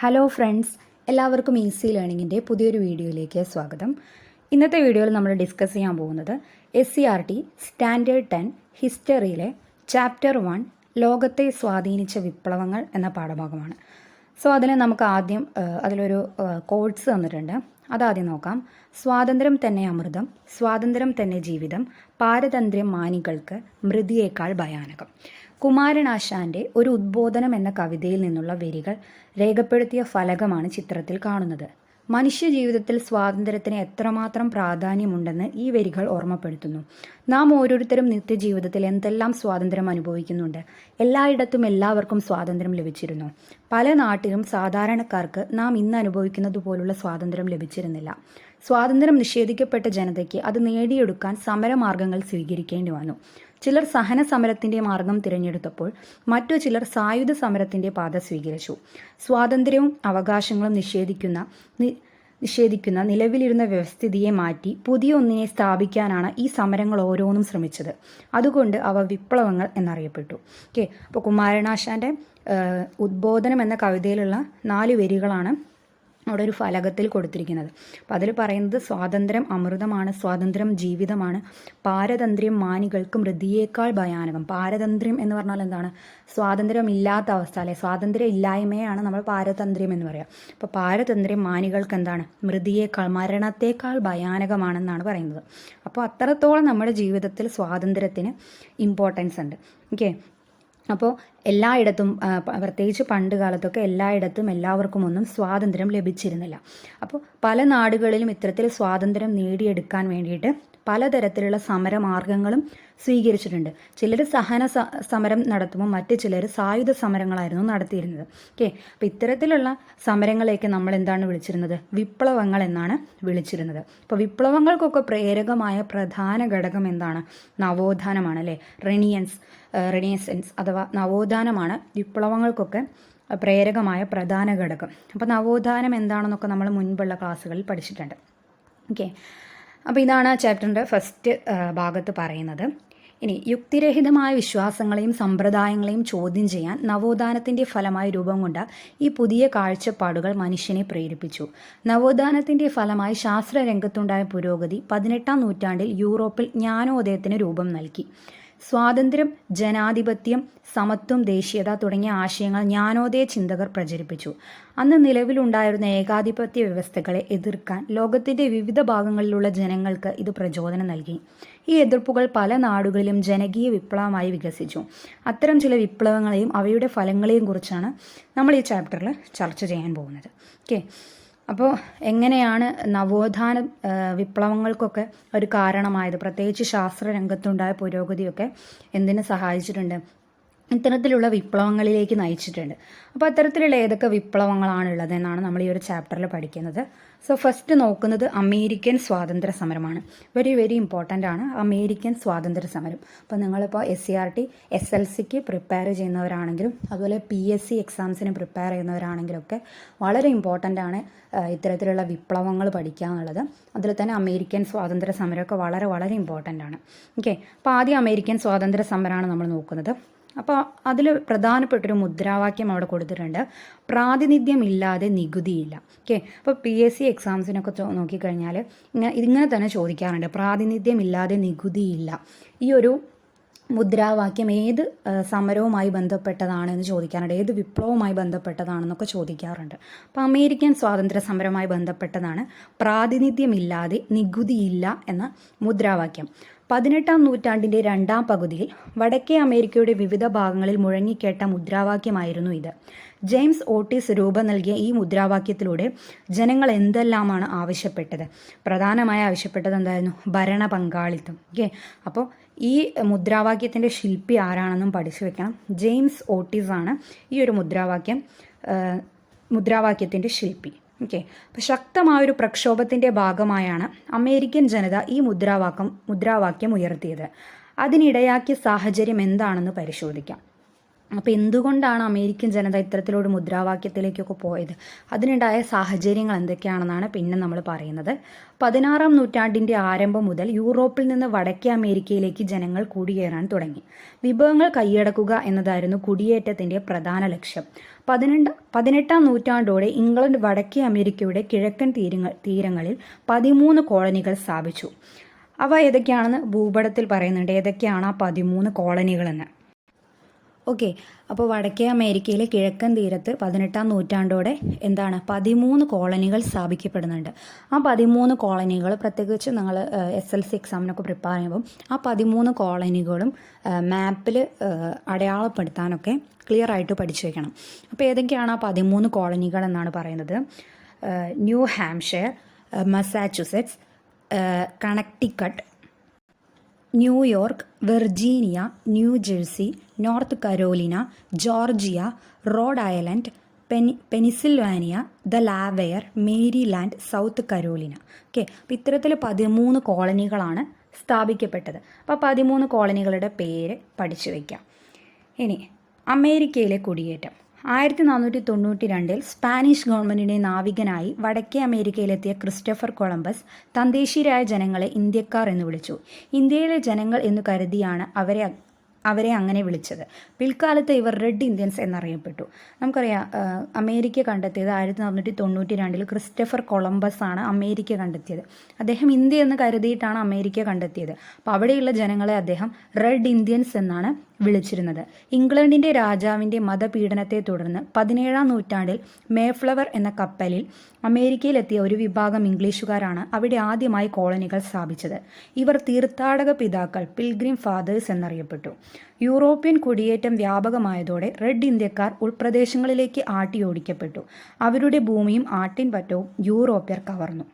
Hello friends എല്ലാവർക്കും easy ലേണിങ്ങിന്റെ പുതിയൊരു വീഡിയോയിലേക്ക് സ്വാഗതം. ഇന്നത്തെ വീഡിയോയിൽ നമ്മൾ ഡിസ്കസ് ചെയ്യാൻ പോകുന്നത് S C R T standard ten ഹിസ്റ്ററിയിലെ chapter one ലോകത്തെ സ്വാധീനിച്ച വിപ്ലവങ്ങൾ എന്ന പാഠഭാഗമാണ്. സോ അതിന് നമുക്ക് ആദ്യം അതിലൊരു കോഡ്സ് തന്നിട്ടുണ്ട്. അതാദ്യം നോക്കാം. സ്വാതന്ത്ര്യം തന്നെ അമൃതം സ്വാതന്ത്ര്യം തന്നെ ജീവിതം പാരതന്ത്ര്യം മാനികൾക്ക് മൃതിയേക്കാൾ ഭയാനകം. കുമാരനാശാന്റെ ഒരു ഉദ്ബോധനം എന്ന കവിതയിൽ നിന്നുള്ള വരികൾ രേഖപ്പെടുത്തിയ ഫലകമാണ് ചിത്രത്തിൽ കാണുന്നത്. മനുഷ്യജീവിതത്തിൽ സ്വാതന്ത്ര്യത്തിന് എത്രമാത്രം പ്രാധാന്യമുണ്ടെന്ന് ഈ വരികൾ ഓർമ്മപ്പെടുത്തുന്നു. നാം ഓരോരുത്തരും നിത്യജീവിതത്തിൽ എന്തെല്ലാം സ്വാതന്ത്ര്യം അനുഭവിക്കുന്നുണ്ട്. എല്ലായിടത്തും എല്ലാവർക്കും സ്വാതന്ത്ര്യം ലഭിച്ചിരുന്നു. പല നാട്ടിലും സാധാരണക്കാർക്ക് നാം ഇന്ന് അനുഭവിക്കുന്നത് പോലുള്ള സ്വാതന്ത്ര്യം ലഭിച്ചിരുന്നില്ല. സ്വാതന്ത്ര്യം നിഷേധിക്കപ്പെട്ട ജനതയ്ക്ക് അത് നേടിയെടുക്കാൻ സമരമാർഗങ്ങൾ സ്വീകരിക്കേണ്ടി വന്നു. ചിലർ സഹന സമരത്തിന്റെ മാർഗം തിരഞ്ഞെടുത്തപ്പോൾ മറ്റു ചിലർ സായുധ സമരത്തിന്റെ പാത സ്വീകരിച്ചു. സ്വാതന്ത്ര്യവും അവകാശങ്ങളും നിഷേധിക്കുന്ന നിഷേധിക്കുന്ന നിലവിലിരുന്ന വ്യവസ്ഥിതിയെ മാറ്റി പുതിയ ഒന്നിനെ സ്ഥാപിക്കാനാണ് ഈ സമരങ്ങൾ ഓരോന്നും ശ്രമിച്ചത്. അതുകൊണ്ട് അവ വിപ്ലവങ്ങൾ എന്നറിയപ്പെട്ടു. ഓക്കെ. അപ്പോൾ കുമാരനാശാന്റെ ഏഹ്, ഉദ്ബോധനം എന്ന കവിതയിലുള്ള നാല് വരികളാണ് അവിടെ ഒരു ഫലകത്തിൽ കൊടുത്തിരിക്കുന്നത്. അപ്പം അതിൽ പറയുന്നത് സ്വാതന്ത്ര്യം അമൃതമാണ് സ്വാതന്ത്ര്യം ജീവിതമാണ് പാരതന്ത്ര്യം മാനികൾക്ക് മൃതിയേക്കാൾ ഭയാനകം. പാരതന്ത്ര്യം എന്ന് പറഞ്ഞാൽ എന്താണ്? സ്വാതന്ത്ര്യം ഇല്ലാത്ത അവസ്ഥ അല്ലെ? സ്വാതന്ത്ര്യം ഇല്ലായ്മയാണ് നമ്മൾ പാരതന്ത്ര്യം എന്ന് പറയുക അപ്പോൾ പാരതന്ത്ര്യം മാനികൾക്ക് എന്താണ്? മൃതിയേക്കാൾ മരണത്തേക്കാൾ ഭയാനകമാണെന്നാണ് പറയുന്നത്. അപ്പോൾ അത്രത്തോളം നമ്മുടെ ജീവിതത്തിൽ സ്വാതന്ത്ര്യത്തിന് ഇമ്പോർട്ടൻസ് ഉണ്ട്. ഓക്കെ അപ്പോൾ എല്ലായിടത്തും പ്രത്യേകിച്ച് പണ്ട് കാലത്തൊക്കെ എല്ലായിടത്തും എല്ലാവർക്കും ഒന്നും സ്വാതന്ത്ര്യം ലഭിച്ചിരുന്നില്ല. അപ്പോൾ പല നാടുകളിലും ഇത്തരത്തിൽ സ്വാതന്ത്ര്യം നേടിയെടുക്കാൻ വേണ്ടിയിട്ട് പലതരത്തിലുള്ള സമരമാർഗങ്ങളും സ്വീകരിച്ചിട്ടുണ്ട്. ചിലർ സഹന സമരം നടത്തുമ്പോൾ മറ്റു ചിലർ സായുധ സമരങ്ങളായിരുന്നു നടത്തിയിരുന്നത്. ഓക്കെ? അപ്പം ഇത്തരത്തിലുള്ള സമരങ്ങളെയൊക്കെ നമ്മൾ എന്താണ് വിളിച്ചിരുന്നത്? വിപ്ലവങ്ങൾ എന്നാണ് വിളിച്ചിരുന്നത്. അപ്പോൾ വിപ്ലവങ്ങൾക്കൊക്കെ പ്രേരകമായ പ്രധാന ഘടകം എന്താണ്? നവോത്ഥാനമാണ് അല്ലേ? റെനിയൻസ് റെനിയസൻസ് അഥവാ നവോത്ഥാനമാണ് വിപ്ലവങ്ങൾക്കൊക്കെ പ്രേരകമായ പ്രധാന ഘടകം. അപ്പോൾ നവോത്ഥാനം എന്താണെന്നൊക്കെ നമ്മൾ മുൻപുള്ള ക്ലാസ്സുകളിൽ പഠിച്ചിട്ടുണ്ട്. ഓക്കെ. അപ്പോൾ ഇതാണ് ചാപ്റ്ററിന്റെ ഫസ്റ്റ് ഭാഗത്ത് പറയുന്നത്. ഇനി യുക്തിരഹിതമായ വിശ്വാസങ്ങളെയും സമ്പ്രദായങ്ങളെയും ചോദ്യം ചെയ്യാൻ നവോത്ഥാനത്തിന്റെ ഫലമായി രൂപം കൊണ്ട ഈ പുതിയ കാഴ്ചപ്പാടുകൾ മനുഷ്യനെ പ്രേരിപ്പിച്ചു. നവോത്ഥാനത്തിന്റെ ഫലമായി ശാസ്ത്രരംഗത്തുണ്ടായ പുരോഗതി പതിനെട്ടാം നൂറ്റാണ്ടിൽ യൂറോപ്പിൽ ജ്ഞാനോദയത്തിന് രൂപം നൽകി. സ്വാതന്ത്ര്യം ജനാധിപത്യം സമത്വം ദേശീയത തുടങ്ങിയ ആശയങ്ങൾ ജ്ഞാനോദയ ചിന്തകർ പ്രചരിപ്പിച്ചു. അന്ന് നിലവിലുണ്ടായിരുന്ന ഏകാധിപത്യ വ്യവസ്ഥകളെ എതിർക്കാൻ ലോകത്തിന്റെ വിവിധ ഭാഗങ്ങളിലുള്ള ജനങ്ങൾക്ക് ഇത് പ്രചോദനം നൽകി. ഈ എതിർപ്പുകൾ പല നാടുകളിലും ജനകീയ വിപ്ലവമായി വികസിച്ചു. അത്തരം ചില വിപ്ലവങ്ങളെയും അവയുടെ ഫലങ്ങളെയും കുറിച്ചാണ് നമ്മൾ ഈ ചാപ്റ്ററിൽ ചർച്ച ചെയ്യാൻ പോകുന്നത്. ഓക്കെ? അപ്പോൾ എങ്ങനെയാണ് നവോത്ഥാന വിപ്ലവങ്ങൾക്കൊക്കെ ഒരു കാരണമായത്? പ്രത്യേകിച്ച് ശാസ്ത്ര രംഗത്തുണ്ടായ പുരോഗതിയൊക്കെ എന്തിനു സഹായിച്ചിട്ടുണ്ട്? ഇത്തരത്തിലുള്ള വിപ്ലവങ്ങളിലേക്ക് നയിച്ചിട്ടുണ്ട്. അപ്പോൾ അത്തരത്തിലുള്ള ഏതൊക്കെ വിപ്ലവങ്ങളാണുള്ളത് എന്നാണ് നമ്മൾ ഈ ഒരു ചാപ്റ്ററിൽ പഠിക്കുന്നത്. സോ ഫസ്റ്റ് നോക്കുന്നത് അമേരിക്കൻ സ്വാതന്ത്ര്യ സമരമാണ് വെരി വെരി ഇമ്പോർട്ടന്റ് ആണ് അമേരിക്കൻ സ്വാതന്ത്ര്യ സമരം അപ്പോൾ നിങ്ങളിപ്പോൾ S C R T S L സിക്ക് പ്രിപ്പയർ ചെയ്യുന്നവരാണെങ്കിലും അതുപോലെ പി എസ് സി എക്സാംസിന് പ്രിപ്പയർ ചെയ്യുന്നവരാണെങ്കിലും ഒക്കെ വളരെ ഇമ്പോർട്ടന്റ് ആണ് ഇത്തരത്തിലുള്ള വിപ്ലവങ്ങൾ പഠിക്കുക എന്നുള്ളത്. അതിൽ തന്നെ അമേരിക്കൻ സ്വാതന്ത്ര്യ സമരമൊക്കെ വളരെ വളരെ ഇമ്പോർട്ടന്റ് ആണ്. ഓക്കെ അപ്പോൾ ആദ്യം അമേരിക്കൻ സ്വാതന്ത്ര്യ സമരമാണ് നമ്മൾ നോക്കുന്നത്. അപ്പോൾ അതിൽ പ്രധാനപ്പെട്ടൊരു മുദ്രാവാക്യം അവിടെ കൊടുത്തിട്ടുണ്ട്. പ്രാതിനിധ്യം ഇല്ലാതെ നികുതിയില്ല. ഓക്കെ? അപ്പോൾ പി എസ് സി എക്സാംസിനൊക്കെ നോക്കിക്കഴിഞ്ഞാൽ ഇങ്ങനെ തന്നെ ചോദിക്കാറുണ്ട്. പ്രാതിനിധ്യം ഇല്ലാതെ നികുതിയില്ല. ഈ ഒരു മുദ്രാവാക്യം ഏത് സമരവുമായി ബന്ധപ്പെട്ടതാണ് എന്ന് ചോദിക്കാറുണ്ട്. ഏത് വിപ്ലവവുമായി ബന്ധപ്പെട്ടതാണെന്നൊക്കെ ചോദിക്കാറുണ്ട്. അപ്പോൾ അമേരിക്കൻ സ്വാതന്ത്ര്യ സമരവുമായി ബന്ധപ്പെട്ടതാണ് പ്രാതിനിധ്യമില്ലാതെ നികുതിയില്ല എന്ന മുദ്രാവാക്യം. പതിനെട്ടാം നൂറ്റാണ്ടിന്റെ രണ്ടാം പകുതിയിൽ വടക്കേ അമേരിക്കയുടെ വിവിധ ഭാഗങ്ങളിൽ മുഴങ്ങിക്കേട്ട മുദ്രാവാക്യമായിരുന്നു ഇത്. ജെയിംസ് ഓട്ടീസ് രൂപം നൽകിയ ഈ മുദ്രാവാക്യത്തിലൂടെ ജനങ്ങൾ എന്തെല്ലാമാണ് ആവശ്യപ്പെട്ടത്? പ്രധാനമായി ആവശ്യപ്പെട്ടത് എന്തായിരുന്നു? ഭരണ പങ്കാളിത്തം. ഓക്കെ? അപ്പോൾ ഈ മുദ്രാവാക്യത്തിന്റെ ശില്പി ആരാണെന്നും പഠിച്ചു വെക്കണം. ജെയിംസ് ഓട്ടീസ് ആണ് ഈ ഒരു മുദ്രാവാക്യം മുദ്രാവാക്യത്തിന്റെ ശില്പി. ഓക്കെ അപ്പോൾ ശക്തമായൊരു പ്രക്ഷോഭത്തിന്റെ ഭാഗമായാണ് അമേരിക്കൻ ജനത ഈ മുദ്രാവാക്യം മുദ്രാവാക്യം ഉയർത്തിയത്. അതിനിടയാക്കിയ സാഹചര്യം എന്താണെന്ന് പരിശോധിക്കാം. അപ്പോൾ എന്തുകൊണ്ടാണ് അമേരിക്കൻ ജനത ഇത്തരത്തിലൊരു മുദ്രാവാക്യത്തിലേക്കൊക്കെ പോയത്? അതിനുണ്ടായ സാഹചര്യങ്ങൾ എന്തൊക്കെയാണെന്നാണ് പിന്നെ നമ്മൾ പറയുന്നത്. പതിനാറാം നൂറ്റാണ്ടിന്റെ ആരംഭം മുതൽ യൂറോപ്പിൽ നിന്ന് വടക്കേ അമേരിക്കയിലേക്ക് ജനങ്ങൾ കുടിയേറാൻ തുടങ്ങി. വിഭവങ്ങൾ കൈയടക്കുക എന്നതായിരുന്നു കുടിയേറ്റത്തിന്റെ പ്രധാന ലക്ഷ്യം. പതിനെണ്ട് പതിനെട്ടാം നൂറ്റാണ്ടോടെ ഇംഗ്ലണ്ട് വടക്കേ അമേരിക്കയുടെ കിഴക്കൻ തീരങ്ങൾ തീരങ്ങളിൽ പതിമൂന്ന് കോളനികൾ സ്ഥാപിച്ചു. അവ ഏതൊക്കെയാണെന്ന് ഭൂപടത്തിൽ പറയുന്നുണ്ട്. ഏതൊക്കെയാണ് ആ പതിമൂന്ന് കോളനികളെന്ന്? ഓക്കെ. അപ്പോൾ വടക്കേ അമേരിക്കയിലെ കിഴക്കൻ തീരത്ത് പതിനെട്ടാം നൂറ്റാണ്ടോടെ എന്താണ് പതിമൂന്ന് കോളനികൾ സ്ഥാപിക്കപ്പെടുന്നുണ്ട്. ആ പതിമൂന്ന് കോളനികൾ പ്രത്യേകിച്ച് നിങ്ങൾ എസ് എൽ സി എക്സാമിനൊക്കെ പ്രിപ്പയർ ചെയ്യുമ്പം ആ പതിമൂന്ന് കോളനികളും മാപ്പിൽ അടയാളപ്പെടുത്താനൊക്കെ ക്ലിയർ ആയിട്ട് പഠിച്ചു വയ്ക്കണം അപ്പോൾ ഏതൊക്കെയാണ് ആ പതിമൂന്ന് കോളനികൾ എന്നാണ് പറയുന്നത്? New Hampshire Massachusetts Connecticut New York Virginia New Jersey North Carolina Georgia Rhode Island Penny Pennsylvania Delaware Maryland South Carolina. Okay അപ്പോൾ ഇത്തരത്തിൽ പതിമൂന്ന് കോളനികളാണ് സ്ഥാപിക്കപ്പെട്ടത്. അപ്പോൾ പതിമൂന്ന് കോളനികളുടെ പേര് പഠിച്ചു വയ്ക്കാം ഇനി അമേരിക്കയിലെ കുടിയേറ്റം. ആയിരത്തി നാനൂറ്റി തൊണ്ണൂറ്റി രണ്ടിൽ സ്പാനിഷ് ഗവൺമെന്റിന്റെ നാവികനായി വടക്കേ അമേരിക്കയിലെത്തിയ ക്രിസ്റ്റഫർ കൊളംബസ് തദ്ദേശീയരായ ജനങ്ങളെ ഇന്ത്യക്കാർ എന്ന് വിളിച്ചു. ഇന്ത്യയിലെ ജനങ്ങൾ എന്ന് കരുതിയാണ് അവരെ അവരെ അങ്ങനെ വിളിച്ചത്. പിൽക്കാലത്ത് ഇവർ റെഡ് ഇന്ത്യൻസ് എന്നറിയപ്പെട്ടു. നമുക്കറിയാം അമേരിക്ക കണ്ടെത്തിയത് ആയിരത്തി നാനൂറ്റി തൊണ്ണൂറ്റി രണ്ടിൽ ക്രിസ്റ്റഫർ കൊളംബസ് ആണ് അമേരിക്ക കണ്ടെത്തിയത്. അദ്ദേഹം ഇന്ത്യ എന്ന് കരുതിയിട്ടാണ് അമേരിക്ക കണ്ടെത്തിയത്. അപ്പോൾ അവിടെയുള്ള ജനങ്ങളെ അദ്ദേഹം റെഡ് ഇന്ത്യൻസ് എന്നാണ് വിളിച്ചിരുന്നത്. ഇംഗ്ലണ്ടിന്റെ രാജാവിന്റെ മതപീഡനത്തെ തുടർന്ന് പതിനേഴാം നൂറ്റാണ്ടിൽ മേഫ്ലവർ എന്ന കപ്പലിൽ അമേരിക്കയിലെത്തിയ ഒരു വിഭാഗം ഇംഗ്ലീഷുകാരാണ് അവിടെ ആദ്യമായി കോളനികൾ സ്ഥാപിച്ചത്. ഇവർ തീർത്ഥാടക പിതാക്കൾ പിൽഗ്രിം ഫാദേഴ്സ് എന്നറിയപ്പെട്ടു. യൂറോപ്യൻ കുടിയേറ്റം വ്യാപകമായതോടെ റെഡ് ഇന്ത്യക്കാർ ഉൾപ്രദേശങ്ങളിലേക്ക് ആട്ടിയോടിക്കപ്പെട്ടു. അവരുടെ ഭൂമിയും ആട്ടിൻപറ്റവും യൂറോപ്യർ കവർന്നു.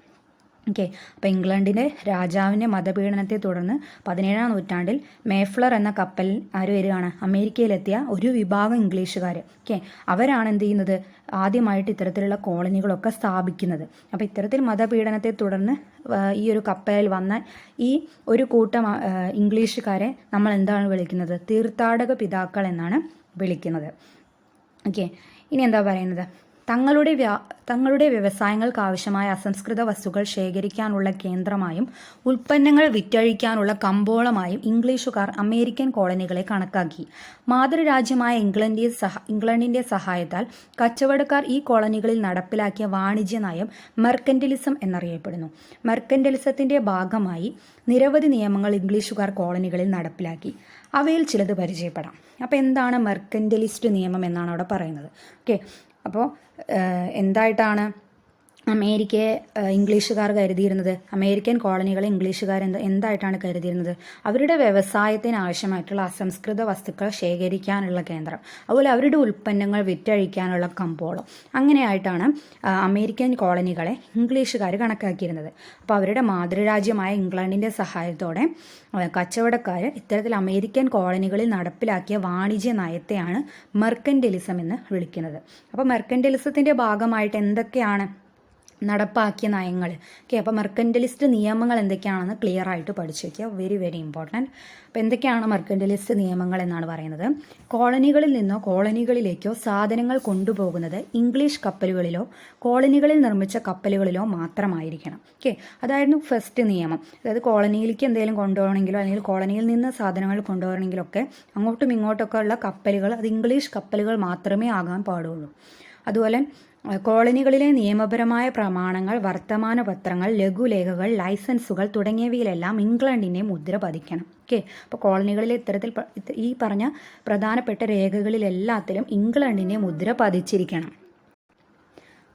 ഓക്കെ അപ്പോൾ ഇംഗ്ലണ്ടിന്റെ രാജാവിന്റെ മതപീഡനത്തെ തുടർന്ന് പതിനേഴാം നൂറ്റാണ്ടിൽ മേഫ്ലർ എന്ന കപ്പൽ ആര് വരികയാണ്? അമേരിക്കയിലെത്തിയ ഒരു വിഭാഗം ഇംഗ്ലീഷുകാർ ഓക്കെ അവരാണ് എന്ത് ചെയ്യുന്നത്? ആദ്യമായിട്ട് ഇത്തരത്തിലുള്ള കോളനികളൊക്കെ സ്ഥാപിക്കുന്നത്. അപ്പോൾ ഇത്തരത്തിൽ മതപീഡനത്തെ തുടർന്ന് ഈ ഒരു കപ്പലിൽ വന്ന ഈ ഒരു കൂട്ടം ഇംഗ്ലീഷുകാരെ നമ്മൾ എന്താണ് വിളിക്കുന്നത്? തീർത്ഥാടക പിതാക്കൾ എന്നാണ് വിളിക്കുന്നത്. ഓക്കെ ഇനി എന്താ പറയുന്നത്? തങ്ങളുടെ തങ്ങളുടെ വ്യവസായങ്ങൾക്ക് ആവശ്യമായ അസംസ്കൃത വസ്തുക്കൾ ശേഖരിക്കാനുള്ള കേന്ദ്രമായും ഉൽപ്പന്നങ്ങൾ വിറ്റഴിക്കാനുള്ള കമ്പോളമായും ഇംഗ്ലീഷുകാർ അമേരിക്കൻ കോളനികളെ കണക്കാക്കി. മാതൃരാജ്യമായ ഇംഗ്ലണ്ടിന്റെ സഹ ഇംഗ്ലണ്ടിന്റെ സഹായത്താൽ കച്ചവടക്കാർ ഈ കോളനികളിൽ നടപ്പിലാക്കിയ വാണിജ്യ നയം മെർക്കൻഡലിസം എന്നറിയപ്പെടുന്നു. മെർക്കൻഡലിസത്തിന്റെ ഭാഗമായി നിരവധി നിയമങ്ങൾ ഇംഗ്ലീഷുകാർ കോളനികളിൽ നടപ്പിലാക്കി. അവയിൽ ചിലത് പരിചയപ്പെടാം. അപ്പോൾ എന്താണ് മെർക്കന്റലിസ്റ്റ് നിയമം എന്നാണ് അവിടെ പറയുന്നത്. ഓക്കെ? അപ്പോൾ എന്തായിട്ടാണ് അമേരിക്കയെ ഇംഗ്ലീഷുകാർ കരുതിയിരുന്നത് അമേരിക്കൻ കോളനികളെ ഇംഗ്ലീഷുകാർ എന്ത് എന്തായിട്ടാണ് കരുതിയിരുന്നത്? അവരുടെ വ്യവസായത്തിന് ആവശ്യമായിട്ടുള്ള അസംസ്കൃത വസ്തുക്കൾ ശേഖരിക്കാനുള്ള കേന്ദ്രം അതുപോലെ അവരുടെ ഉൽപ്പന്നങ്ങൾ വിറ്റഴിക്കാനുള്ള കമ്പോളം. അങ്ങനെയായിട്ടാണ് അമേരിക്കൻ കോളനികളെ ഇംഗ്ലീഷുകാർ കണക്കാക്കിയിരുന്നത്. അപ്പോൾ അവരുടെ മാതൃരാജ്യമായ ഇംഗ്ലണ്ടിന്റെ സഹായത്തോടെ കച്ചവടക്കാർ ഇത്തരത്തിൽ അമേരിക്കൻ കോളനികളിൽ നടപ്പിലാക്കിയ വാണിജ്യ നയത്തെയാണ് മെർക്കൻഡലിസം എന്ന് വിളിക്കുന്നത്. അപ്പോൾ മെർക്കൻഡലിസത്തിന്റെ ഭാഗമായിട്ട് എന്തൊക്കെയാണ് നടപ്പാക്കിയ നയങ്ങൾ. ഓക്കെ അപ്പോൾ മെർക്കൻഡലിസ്റ്റ് നിയമങ്ങൾ എന്തൊക്കെയാണെന്ന് ക്ലിയർ ആയിട്ട് പഠിച്ചു വയ്ക്കുക വെരി വെരി ഇമ്പോർട്ടന്റ് അപ്പോൾ എന്തൊക്കെയാണ് മെർക്കൻഡലിസ്റ്റ് നിയമങ്ങൾ എന്നാണ് പറയുന്നത്? കോളനികളിൽ നിന്നോ കോളനികളിലേക്കോ സാധനങ്ങൾ കൊണ്ടുപോകുന്നത് ഇംഗ്ലീഷ് കപ്പലുകളിലോ കോളനികളിൽ നിർമ്മിച്ച കപ്പലുകളിലോ മാത്രമായിരിക്കണം. ഓക്കെ അതായിരുന്നു ഫസ്റ്റ് നിയമം. അതായത് കോളനിയിലേക്ക് എന്തെങ്കിലും കൊണ്ടുപോകണമെങ്കിലോ അല്ലെങ്കിൽ കോളനിയിൽ നിന്ന് സാധനങ്ങൾ കൊണ്ടുപോകണമെങ്കിലൊക്കെ അങ്ങോട്ടും ഇങ്ങോട്ടൊക്കെ ഉള്ള കപ്പലുകൾ അത് ഇംഗ്ലീഷ് കപ്പലുകൾ മാത്രമേ ആകാൻ പാടുള്ളൂ. അതുപോലെ കോളനികളിലെ നിയമപരമായ പ്രമാണങ്ങൾ വർത്തമാന പത്രങ്ങൾ ലഘുലേഖകൾ ലൈസൻസുകൾ തുടങ്ങിയവയിലെല്ലാം ഇംഗ്ലണ്ടിനെ മുദ്ര പതിക്കണം. ഓക്കെ? അപ്പോൾ കോളനികളിലെ ഇത്തരത്തിൽ ഈ പറഞ്ഞ പ്രധാനപ്പെട്ട രേഖകളിലെല്ലാത്തിലും ഇംഗ്ലണ്ടിന്റെ മുദ്ര പതിച്ചിരിക്കണം.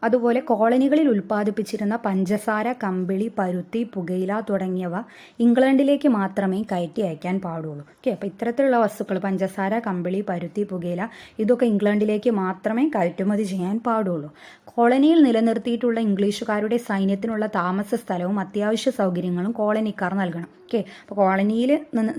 അതുപോലെ കോളനികളിൽ ഉൽപ്പാദിപ്പിച്ചിരുന്ന പഞ്ചസാര കമ്പിളി പരുത്തി പുകയില തുടങ്ങിയവ ഇംഗ്ലണ്ടിലേക്ക് മാത്രമേ കയറ്റി അയക്കാൻ പാടുള്ളൂ. ഓക്കെ അപ്പോൾ ഇത്തരത്തിലുള്ള വസ്തുക്കൾ പഞ്ചസാര കമ്പിളി പരുത്തി പുകയില ഇതൊക്കെ ഇംഗ്ലണ്ടിലേക്ക് മാത്രമേ കയറ്റുമതി ചെയ്യാൻ പാടുള്ളൂ. കോളനിയിൽ നിലനിർത്തിയിട്ടുള്ള ഇംഗ്ലീഷുകാരുടെ സൈന്യത്തിനുള്ള താമസ സ്ഥലവും അത്യാവശ്യ സൗകര്യങ്ങളും കോളനിക്കാർ നൽകണം. ഓക്കെ അപ്പോൾ കോളനിയിൽ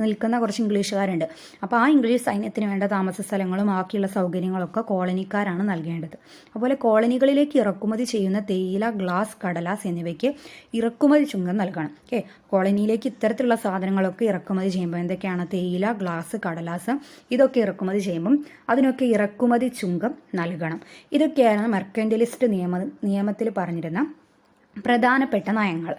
നിൽക്കുന്ന കുറച്ച് ഇംഗ്ലീഷുകാരുണ്ട്. അപ്പോൾ ആ ഇംഗ്ലീഷ് സൈന്യത്തിന് വേണ്ട താമസ സ്ഥലങ്ങളും ബാക്കിയുള്ള സൗകര്യങ്ങളൊക്കെ കോളനിക്കാരാണ് നൽകേണ്ടത്. അതുപോലെ കോളനികളിലേക്ക് ഇറക്കുമതി ചെയ്യുന്ന തേയില ഗ്ലാസ് കടലാസ് എന്നിവയ്ക്ക് ഇറക്കുമതി ചുങ്കം നൽകണം. ഓക്കെ? കോളനിയിലേക്ക് ഇത്തരത്തിലുള്ള സാധനങ്ങളൊക്കെ ഇറക്കുമതി ചെയ്യുമ്പോൾ എന്തൊക്കെയാണ്? തേയില ഗ്ലാസ് കടലാസ് ഇതൊക്കെ ഇറക്കുമതി ചെയ്യുമ്പം അതിനൊക്കെ ഇറക്കുമതി ചുങ്കം നൽകണം. ഇതൊക്കെയാണ് മെർക്കൻഡലിസ്റ്റ് നിയമ നിയമത്തിൽ പറഞ്ഞിരുന്ന പ്രധാനപ്പെട്ട നയങ്ങൾ.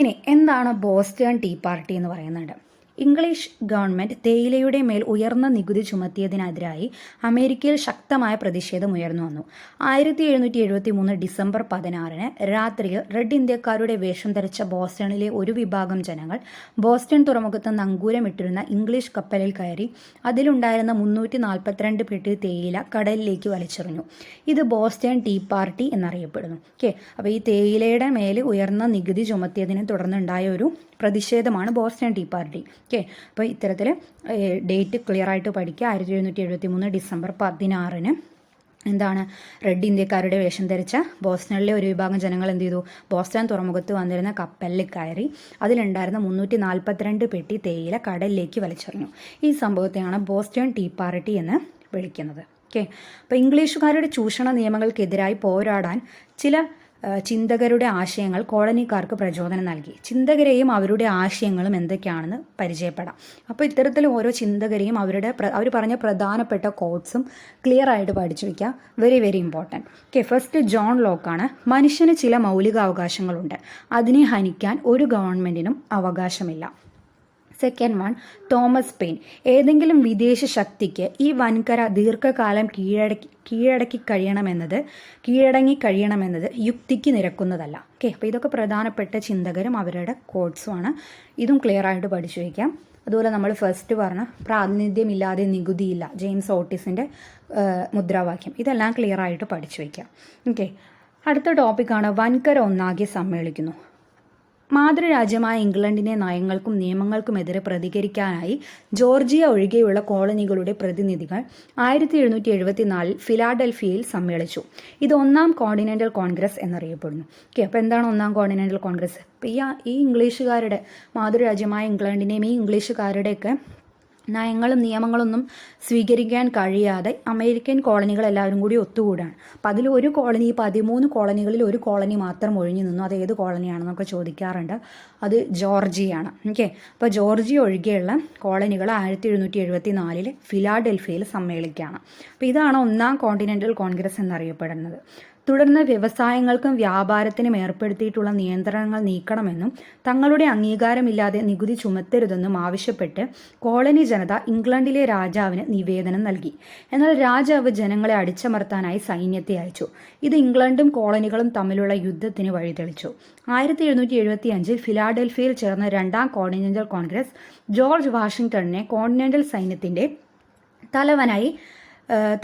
ഇനി എന്താണ് ബോസ്റ്റേൺ ടീ പാർട്ടി എന്ന് പറയുന്നുണ്ട്? ഇംഗ്ലീഷ് ഗവൺമെന്റ് തേയിലയുടെ മേൽ ഉയർന്ന നികുതി ചുമത്തിയതിനെതിരായി അമേരിക്കയിൽ ശക്തമായ പ്രതിഷേധം ഉയർന്നു വന്നു. ആയിരത്തി എഴുന്നൂറ്റി എഴുപത്തി മൂന്ന് ഡിസംബർ പതിനാറിന് രാത്രിയിൽ റെഡ് ഇന്ത്യക്കാരുടെ വേഷം ധരിച്ച ബോസ്റ്റണിലെ ഒരു വിഭാഗം ജനങ്ങൾ ബോസ്റ്റൺ തുറമുഖത്ത് നങ്കൂരമിട്ടിരുന്ന ഇംഗ്ലീഷ് കപ്പലിൽ കയറി അതിലുണ്ടായിരുന്ന മുന്നൂറ്റി നാൽപ്പത്തിരണ്ട് പെട്ടി തേയില കടലിലേക്ക് വലിച്ചെറിഞ്ഞു. ഇത് ബോസ്റ്റൺ ടീ പാർട്ടി എന്നറിയപ്പെടുന്നു. ഓക്കെ അപ്പോൾ ഈ തേയിലയുടെ മേൽ ഉയർന്ന നികുതി ചുമത്തിയതിനെ തുടർന്നുണ്ടായ ഒരു പ്രതിഷേധമാണ് ബോസ്റ്റൺ ടീ പാർട്ടി. ഓക്കെ? അപ്പോൾ ഇത്തരത്തിൽ ഡേറ്റ് ക്ലിയർ ആയിട്ട് പഠിക്കുക. ആയിരത്തി എഴുന്നൂറ്റി എഴുപത്തി മൂന്ന് ഡിസംബർ പതിനാറിന് എന്താണ് റെഡ് ഇന്ത്യക്കാരുടെ വേഷം ധരിച്ച ബോസ്റ്റണിലെ ഒരു വിഭാഗം ജനങ്ങൾ എന്ത് ചെയ്തു? ബോസ്റ്റൺ തുറമുഖത്ത് വന്നിരുന്ന കപ്പലിൽ കയറി അതിലുണ്ടായിരുന്ന മുന്നൂറ്റി നാൽപ്പത്തിരണ്ട് പെട്ടി തേയില കടലിലേക്ക് വലിച്ചെറിഞ്ഞു. ഈ സംഭവത്തെയാണ് ബോസ്റ്റൺ ടീ പാർട്ടി എന്ന് വിളിക്കുന്നത്. ഓക്കെ? അപ്പോൾ ഇംഗ്ലീഷുകാരുടെ ചൂഷണ നിയമങ്ങൾക്കെതിരായി പോരാടാൻ ചില ചിന്തകരുടെ ആശയങ്ങൾ കോളനിക്കാർക്ക് പ്രചോദനം നൽകി. ചിന്തകരെയും അവരുടെ ആശയങ്ങളും എന്തൊക്കെയാണെന്ന് പരിചയപ്പെടാം. അപ്പോൾ ഇത്തരത്തിൽ ഓരോ ചിന്തകരെയും അവരുടെ അവർ പറഞ്ഞ പ്രധാനപ്പെട്ട കോഡ്സും ക്ലിയർ ആയിട്ട് പഠിച്ചു വയ്ക്കുക very very important okay first John ലോക്കാണ് മനുഷ്യന് ചില മൗലികാവകാശങ്ങളുണ്ട്. അതിനെ ഹനിക്കാൻ ഒരു ഗവൺമെന്റിനും അവകാശമില്ല. സെക്കൻഡ് വൺ തോമസ് പെയിൻ ഏതെങ്കിലും വിദേശ ശക്തിക്ക് ഈ വൻകര ദീർഘകാലം കീഴടക്കി കീഴടക്കി കഴിയണമെന്നത് കീഴടങ്ങി കഴിയണമെന്നത് യുക്തിക്ക് നിരക്കുന്നതല്ല. ഓക്കെ അപ്പോൾ ഇതൊക്കെ പ്രധാനപ്പെട്ട ചിന്തകരും അവരുടെ കോഡ്സുമാണ് ഇതും ക്ലിയർ ആയിട്ട് പഠിച്ചു വയ്ക്കാം. അതുപോലെ നമ്മൾ ഫസ്റ്റ് പറഞ്ഞ പ്രാതിനിധ്യമില്ലാതെ നികുതിയില്ല ജെയിംസ് ഓട്ടിസിന്റെ മുദ്രാവാക്യം. ഇതെല്ലാം ക്ലിയർ ആയിട്ട് പഠിച്ചു വയ്ക്കാം. ഓക്കെ അടുത്ത ടോപ്പിക്കാണ് വൻകര ഒന്നാകെ സമ്മേളിക്കുന്നു. മാതൃരാജ്യമായ ഇംഗ്ലണ്ടിനെ നയങ്ങൾക്കും നിയമങ്ങൾക്കുമെതിരെ പ്രതികരിക്കാനായി ജോർജിയ ഒഴികെയുള്ള കോളനികളുടെ പ്രതിനിധികൾ ആയിരത്തി എഴുന്നൂറ്റി എഴുപത്തിനാലിൽ ഫിലാഡൽഫിയയിൽ സമ്മേളിച്ചു. ഇത് ഒന്നാം കോണ്ടിനെന്റൽ കോൺഗ്രസ് എന്നറിയപ്പെടുന്നു. ഓക്കെ അപ്പോൾ എന്താണ് ഒന്നാം കോണ്ടിനെന്റൽ കോൺഗ്രസ്? ഈ ഈ ഇംഗ്ലീഷുകാരുടെ മാതൃരാജ്യമായ ഇംഗ്ലണ്ടിനെയും ഈ ഇംഗ്ലീഷുകാരുടെയൊക്കെ നയങ്ങളും നിയമങ്ങളൊന്നും സ്വീകരിക്കാൻ കഴിയാതെ അമേരിക്കൻ കോളനികൾ എല്ലാവരും കൂടി ഒത്തുകൂടാണ്. അപ്പം അതിൽ ഒരു കോളനി പതിമൂന്ന് കോളനികളിൽ ഒരു കോളനി മാത്രം ഒഴിഞ്ഞു നിന്നു. അത് ഏത് കോളനിയാണെന്നൊക്കെ ചോദിക്കാറുണ്ട്. അത് ജോർജിയാണ്. ഓക്കെ. അപ്പോൾ ജോർജി ഒഴികെയുള്ള കോളനികൾ ആയിരത്തി എഴുന്നൂറ്റി എഴുപത്തി നാലിൽ ഫിലാഡൽഫിയയിൽ സമ്മേളിക്കുകയാണ്. അപ്പോൾ ഇതാണ് ഒന്നാം കോണ്ടിനെന്റൽ കോൺഗ്രസ് എന്നറിയപ്പെടുന്നത്. തുടർന്ന് വ്യവസായങ്ങൾക്കും വ്യാപാരത്തിനും ഏർപ്പെടുത്തിയിട്ടുള്ള നിയന്ത്രണങ്ങൾ നീക്കണമെന്നും തങ്ങളുടെ അംഗീകാരമില്ലാതെ നികുതി ചുമത്തരുതെന്നും ആവശ്യപ്പെട്ട് കോളനി ജനത ഇംഗ്ലണ്ടിലെ രാജാവിന് നിവേദനം നൽകി. എന്നാൽ രാജാവ് ജനങ്ങളെ അടിച്ചമർത്താനായി സൈന്യത്തെ അയച്ചു. ഇത് ഇംഗ്ലണ്ടും കോളനികളും തമ്മിലുള്ള യുദ്ധത്തിന് വഴിതെളിച്ചു. ആയിരത്തി എഴുന്നൂറ്റി എഴുപത്തി അഞ്ചിൽ ഫിലാഡൽഫിയയിൽ ചേർന്ന രണ്ടാം കോണ്ടിനെന്റൽ കോൺഗ്രസ് ജോർജ് വാഷിംഗ്ടണിനെ കോണ്ടിനെന്റൽ സൈന്യത്തിന്റെ തലവനായി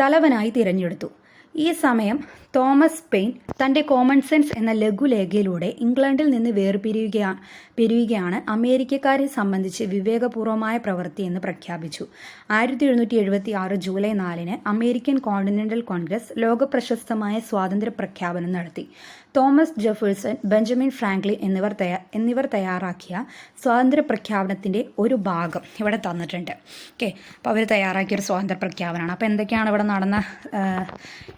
തലവനായി തിരഞ്ഞെടുത്തു. ഈ സമയം തോമസ് പെയിൻ തന്റെ കോമൺ സെൻസ് എന്ന ലഘുലേഖയിലൂടെ ഇംഗ്ലണ്ടിൽ നിന്ന് വേർപിരിയുക പിരിയുകയാണ് അമേരിക്കക്കാരെ സംബന്ധിച്ച് വിവേകപൂർവമായ പ്രവൃത്തി എന്ന് പ്രഖ്യാപിച്ചു. ആയിരത്തി എഴുന്നൂറ്റി എഴുപത്തി ആറ് ജൂലൈ നാലിന് അമേരിക്കൻ കോണ്ടിനെന്റൽ കോൺഗ്രസ് ലോകപ്രശസ്തമായ സ്വാതന്ത്ര്യ പ്രഖ്യാപനം നടത്തി. തോമസ് ജെഫേഴ്സൺ ബെഞ്ചമിൻ ഫ്രാങ്ക്ലിൻ എന്നിവർ തയ്യാ എന്നിവർ തയ്യാറാക്കിയ സ്വാതന്ത്ര്യ പ്രഖ്യാപനത്തിന്റെ ഒരു ഭാഗം ഇവിടെ തന്നിട്ടുണ്ട്. ഓക്കെ അപ്പോൾ അവർ തയ്യാറാക്കിയ ഒരു സ്വാതന്ത്ര്യ പ്രഖ്യാപനമാണ് അപ്പോൾ എന്തൊക്കെയാണ് ഇവിടെ നടന്ന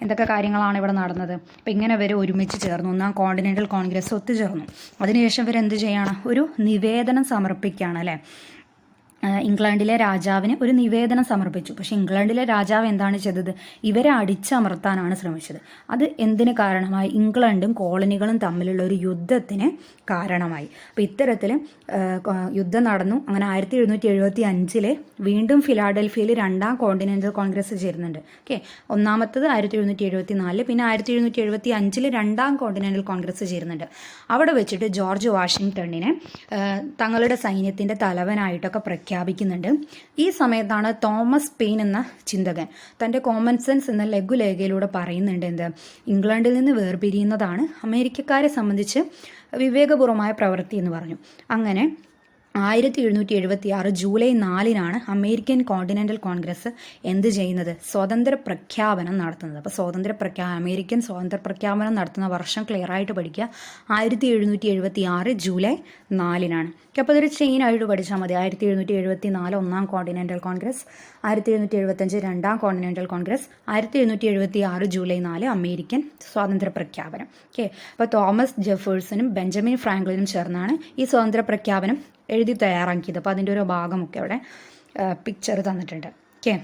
എന്തൊക്കെ കാര്യങ്ങളാണ് ഇവിടെ നടന്നത്? അപ്പോൾ ഇങ്ങനെ ഇവർ ഒരുമിച്ച് ചേർന്നു. ഒന്നാം കോണ്ടിനെന്റൽ കോൺഗ്രസ് ഒത്തുചേർന്നു. അതിനുശേഷം ഇവർ എന്ത് ചെയ്യാണ്? ഒരു നിവേദനം സമർപ്പിക്കുകയാണ് അല്ലേ? ഇംഗ്ലണ്ടിലെ രാജാവിന് ഒരു നിവേദനം സമർപ്പിച്ചു. പക്ഷെ ഇംഗ്ലണ്ടിലെ രാജാവ് എന്താണ് ചെയ്തത്? ഇവരെ അടിച്ചമർത്താനാണ് ശ്രമിച്ചത്. അത് എന്തിന് കാരണമായി? ഇംഗ്ലണ്ടും കോളനികളും തമ്മിലുള്ള ഒരു യുദ്ധത്തിന് കാരണമായി. അപ്പോൾ ഇത്തരത്തിൽ യുദ്ധം നടന്നു. അങ്ങനെ ആയിരത്തി എഴുന്നൂറ്റി എഴുപത്തി അഞ്ചിലെ വീണ്ടും ഫിലാഡൽഫിയയിൽ രണ്ടാം കോണ്ടിനെന്റൽ കോൺഗ്രസ് ചേരുന്നുണ്ട്. ഓക്കെ? ഒന്നാമത്തത് ആയിരത്തി എഴുന്നൂറ്റി എഴുപത്തി നാലിൽ പിന്നെ ആയിരത്തി എഴുന്നൂറ്റി എഴുപത്തി അഞ്ചിൽ രണ്ടാം കോണ്ടിനെന്റൽ കോൺഗ്രസ് ചേരുന്നുണ്ട്. അവിടെ വെച്ചിട്ട് ജോർജ് വാഷിങ്ടണിനെ തങ്ങളുടെ സൈന്യത്തിന്റെ തലവനായിട്ടൊക്കെ പ്രഖ്യാപിക്കുന്നുണ്ട്. ഈ സമയത്താണ് തോമസ് പെയിൻ എന്ന ചിന്തകൻ തന്റെ കോമൺ സെൻസ് എന്ന ലഘുലേഖയിലൂടെ പറയുന്നുണ്ട് എന്ത്? ഇംഗ്ലണ്ടിൽ നിന്ന് വേർപിരിയുന്നതാണ് അമേരിക്കക്കാരെ സംബന്ധിച്ച് വിവേകപൂർവമായ പ്രവൃത്തി എന്ന് പറഞ്ഞു. അങ്ങനെ ആയിരത്തി എഴുന്നൂറ്റി എഴുപത്തി ആറ് ജൂലൈ നാലിനാണ് അമേരിക്കൻ കോണ്ടിനെന്റൽ കോൺഗ്രസ് എന്ത് ചെയ്യുന്നത്? സ്വതന്ത്ര പ്രഖ്യാപനം നടത്തുന്നത്. അപ്പോൾ സ്വതന്ത്ര പ്രഖ്യാ അമേരിക്കൻ സ്വതന്ത്ര പ്രഖ്യാപനം നടത്തുന്ന വർഷം ക്ലിയർ ആയിട്ട് പഠിക്കുക. ആയിരത്തി എഴുന്നൂറ്റി എഴുപത്തി ആറ് ജൂലൈ നാലിനാണ്. അപ്പോൾ അതൊരു ചെയിൻ ആയിട്ട് പഠിച്ചാൽ മതി. ആയിരത്തി എഴുന്നൂറ്റി എഴുപത്തി നാല് ഒന്നാം കോണ്ടിനെന്റൽ കോൺഗ്രസ് ആയിരത്തി എഴുന്നൂറ്റി എഴുപത്തഞ്ച് രണ്ടാം കോണ്ടിനെന്റൽ കോൺഗ്രസ് ആയിരത്തി എഴുന്നൂറ്റി എഴുപത്തി ആറ് ജൂലൈ നാല് അമേരിക്കൻ സ്വാതന്ത്ര്യ പ്രഖ്യാപനം. ഓക്കെ അപ്പോൾ തോമസ് ജെഫേഴ്സനും ബെഞ്ചമിൻ ഫ്രാങ്ക്ലിനും ചേർന്നാണ് ഈ സ്വാതന്ത്ര്യ പ്രഖ്യാപനം എഴുതി തയ്യാറാക്കിയത്. അപ്പോൾ അതിന്റെ ഒരു ഭാഗമൊക്കെ അവിടെ പിക്ചർ തന്നിട്ടുണ്ട്. ഓക്കെ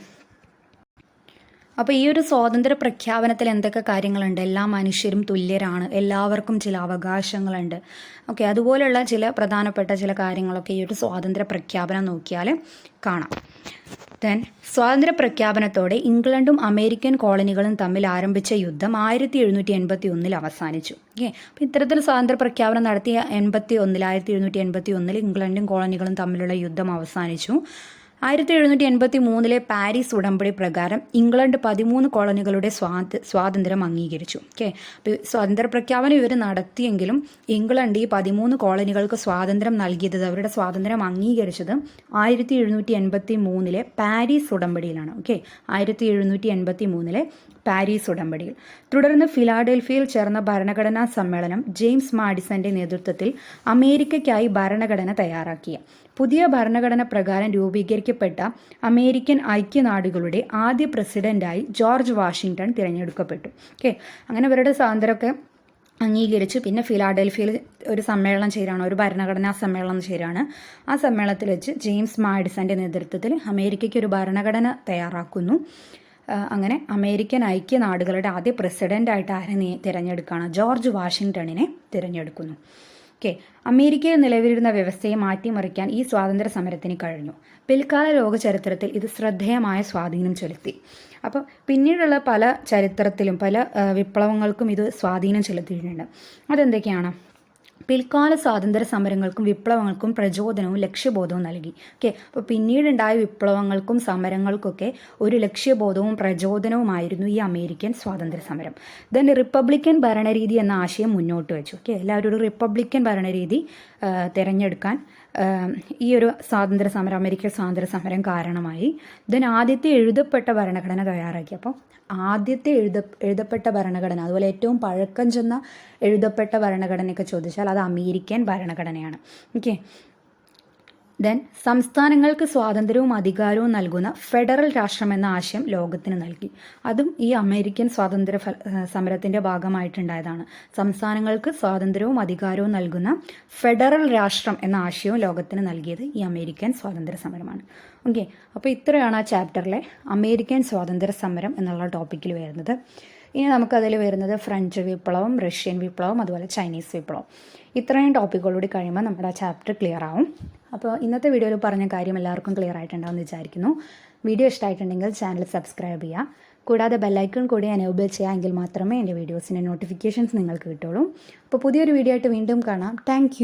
അപ്പോൾ ഈ ഒരു സ്വാതന്ത്ര്യ പ്രഖ്യാപനത്തിൽ എന്തൊക്കെ കാര്യങ്ങളുണ്ട്? എല്ലാ മനുഷ്യരും തുല്യരാണ്. എല്ലാവർക്കും ചില അവകാശങ്ങളുണ്ട്. ഓക്കെ അതുപോലെയുള്ള ചില പ്രധാനപ്പെട്ട ചില കാര്യങ്ങളൊക്കെ ഈ ഒരു സ്വാതന്ത്ര്യ പ്രഖ്യാപനം നോക്കിയാൽ കാണാം. ദെൻ സ്വാതന്ത്ര്യ പ്രഖ്യാപനത്തോടെ ഇംഗ്ലണ്ടും അമേരിക്കൻ കോളനികളും തമ്മിൽ ആരംഭിച്ച യുദ്ധം ആയിരത്തി എഴുന്നൂറ്റി എൺപത്തി ഒന്നിൽ അവസാനിച്ചു. ഓക്കെ അപ്പോൾ ഇത്തരത്തിൽ സ്വാതന്ത്ര്യ പ്രഖ്യാപനം നടത്തിയ എൺപത്തി ഒന്നിൽ ആയിരത്തി എഴുന്നൂറ്റി എൺപത്തി ഒന്നിൽ ഇംഗ്ലണ്ടും കോളനികളും തമ്മിലുള്ള യുദ്ധം അവസാനിച്ചു. ആയിരത്തി എഴുന്നൂറ്റി എൺപത്തി മൂന്നിലെ പാരീസ് ഉടമ്പടി പ്രകാരം ഇംഗ്ലണ്ട് പതിമൂന്ന് കോളനികളുടെ സ്വാത സ്വാതന്ത്ര്യം അംഗീകരിച്ചു. ഓക്കെ? സ്വാതന്ത്ര്യ പ്രഖ്യാപനം ഇവർ നടത്തിയെങ്കിലും ഇംഗ്ലണ്ട് ഈ പതിമൂന്ന് കോളനികൾക്ക് സ്വാതന്ത്ര്യം നൽകിയത് അവരുടെ സ്വാതന്ത്ര്യം അംഗീകരിച്ചത് ആയിരത്തി എഴുന്നൂറ്റി എൺപത്തി മൂന്നിലെ പാരീസ് ഉടമ്പടിയിലാണ്. ഓക്കെ? ആയിരത്തി എഴുന്നൂറ്റി എൺപത്തി മൂന്നിലെ പാരീസ് ഉടമ്പടിയിൽ. തുടർന്ന് ഫിലാഡൽഫിയയിൽ ചേർന്ന ഭരണഘടനാ സമ്മേളനം ജെയിംസ് മാഡിസന്റെ നേതൃത്വത്തിൽ അമേരിക്കയ്ക്കായി ഭരണഘടന തയ്യാറാക്കിയ. പുതിയ ഭരണഘടന പ്രകാരം രൂപീകരിക്കപ്പെട്ട അമേരിക്കൻ ഐക്യനാടുകളുടെ ആദ്യ പ്രസിഡന്റായി ജോർജ് വാഷിങ്ടൺ തിരഞ്ഞെടുക്കപ്പെട്ടു. ഓക്കെ? അങ്ങനെ അവരുടെ സ്വാതന്ത്ര്യമൊക്കെ അംഗീകരിച്ചു. പിന്നെ ഫിലാഡൽഫിയയിൽ ഒരു സമ്മേളനം ചേരാണ് ഒരു ഭരണഘടനാ സമ്മേളനം ചേരാണ് ആ സമ്മേളനത്തിൽ വെച്ച് ജെയിംസ് മാഡിസന്റെ നേതൃത്വത്തിൽ അമേരിക്കയ്ക്ക് ഒരു ഭരണഘടന തയ്യാറാക്കുന്നു. അങ്ങനെ അമേരിക്കൻ ഐക്യനാടുകളുടെ ആദ്യ പ്രസിഡന്റായിട്ട് ആരെ തിരഞ്ഞെടുക്കുകയാണ് ജോർജ് വാഷിങ്ടണിനെ തിരഞ്ഞെടുക്കുന്നു. ഓക്കെ അമേരിക്കയിൽ നിലവിലിരുന്ന വ്യവസ്ഥയെ മാറ്റിമറിക്കാൻ ഈ സ്വാതന്ത്ര്യ സമരത്തിന് കഴിഞ്ഞു. പിൽക്കാല ലോക ചരിത്രത്തിൽ ഇത് ശ്രദ്ധേയമായ സ്വാധീനം ചെലുത്തി. അപ്പോൾ പിന്നീടുള്ള പല ചരിത്രത്തിലും പല വിപ്ലവങ്ങൾക്കും ഇത് സ്വാധീനം ചെലുത്തിയിട്ടുണ്ട്. അതെന്തൊക്കെയാണ്? പിൽക്കാല സ്വാതന്ത്ര്യ സമരങ്ങൾക്കും വിപ്ലവങ്ങൾക്കും പ്രചോദനവും ലക്ഷ്യബോധവും നൽകി. ഓക്കെ അപ്പോൾ പിന്നീടുണ്ടായ വിപ്ലവങ്ങൾക്കും സമരങ്ങൾക്കൊക്കെ ഒരു ലക്ഷ്യബോധവും പ്രചോദനവുമായിരുന്നു ഈ അമേരിക്കൻ സ്വാതന്ത്ര്യ സമരം. ദെൻ റിപ്പബ്ലിക്കൻ ഭരണരീതി എന്ന ആശയം മുന്നോട്ട് വെച്ചു. ഓക്കെ എല്ലാവരും ഒരു റിപ്പബ്ലിക്കൻ ഭരണരീതി തിരഞ്ഞെടുക്കാൻ ഈ ഒരു സ്വാതന്ത്ര്യ സമരം അമേരിക്കൻ സ്വാതന്ത്ര്യ സമരം കാരണമായി ദെൻ ആദ്യത്തെ എഴുതപ്പെട്ട ഭരണഘടന തയ്യാറാക്കി. അപ്പോൾ ആദ്യത്തെ എഴുത എഴുതപ്പെട്ട ഭരണഘടന അതുപോലെ ഏറ്റവും പഴക്കം ചെന്ന എഴുതപ്പെട്ട ഭരണഘടനയൊക്കെ ചോദിച്ചാൽ അത് അമേരിക്കൻ ഭരണഘടനയാണ്. ഓക്കെ? ദെൻ സംസ്ഥാനങ്ങൾക്ക് സ്വാതന്ത്ര്യവും അധികാരവും നൽകുന്ന ഫെഡറൽ രാഷ്ട്രം എന്ന ആശയം ലോകത്തിന് നൽകി. അതും ഈ അമേരിക്കൻ സ്വാതന്ത്ര്യ സമരത്തിന്റെ ഭാഗമായിട്ടുണ്ടായതാണ്. സംസ്ഥാനങ്ങൾക്ക് സ്വാതന്ത്ര്യവും അധികാരവും നൽകുന്ന ഫെഡറൽ രാഷ്ട്രം എന്ന ആശയവും ലോകത്തിന് നൽകിയത് ഈ അമേരിക്കൻ സ്വാതന്ത്ര്യ സമരമാണ്. ഓക്കെ അപ്പോൾ ഇത്രയാണ് ആ ചാപ്റ്ററിലെ അമേരിക്കൻ സ്വാതന്ത്ര്യ സമരം എന്നുള്ള ടോപ്പിക്കിൽ വരുന്നത്. ഇനി നമുക്കതിൽ വരുന്നത് ഫ്രഞ്ച് വിപ്ലവം റഷ്യൻ വിപ്ലവം അതുപോലെ ചൈനീസ് വിപ്ലവം. ഇത്രയും ടോപ്പിക്കുകളൂടി കഴിയുമ്പോൾ നമ്മുടെ ആ ചാപ്റ്റർ ക്ലിയർ ആവും. അപ്പോൾ ഇന്നത്തെ വീഡിയോയിൽ പറഞ്ഞ കാര്യം എല്ലാവർക്കും ക്ലിയർ ആയിട്ടുണ്ടാവുമെന്ന് വിചാരിക്കുന്നു. വീഡിയോ ഇഷ്ടമായിട്ടുണ്ടെങ്കിൽ ചാനൽ സബ്സ്ക്രൈബ് ചെയ്യുക. കൂടാതെ ബെല്ലൈക്കൺ കൂടി എനേബിൾ എങ്കിൽ മാത്രമേ എന്റെ വീഡിയോസിന്റെ നോട്ടിഫിക്കേഷൻസ് നിങ്ങൾക്ക് കിട്ടുള്ളൂ അപ്പോൾ പുതിയൊരു വീഡിയോ ആയിട്ട് വീണ്ടും കാണാം. താങ്ക്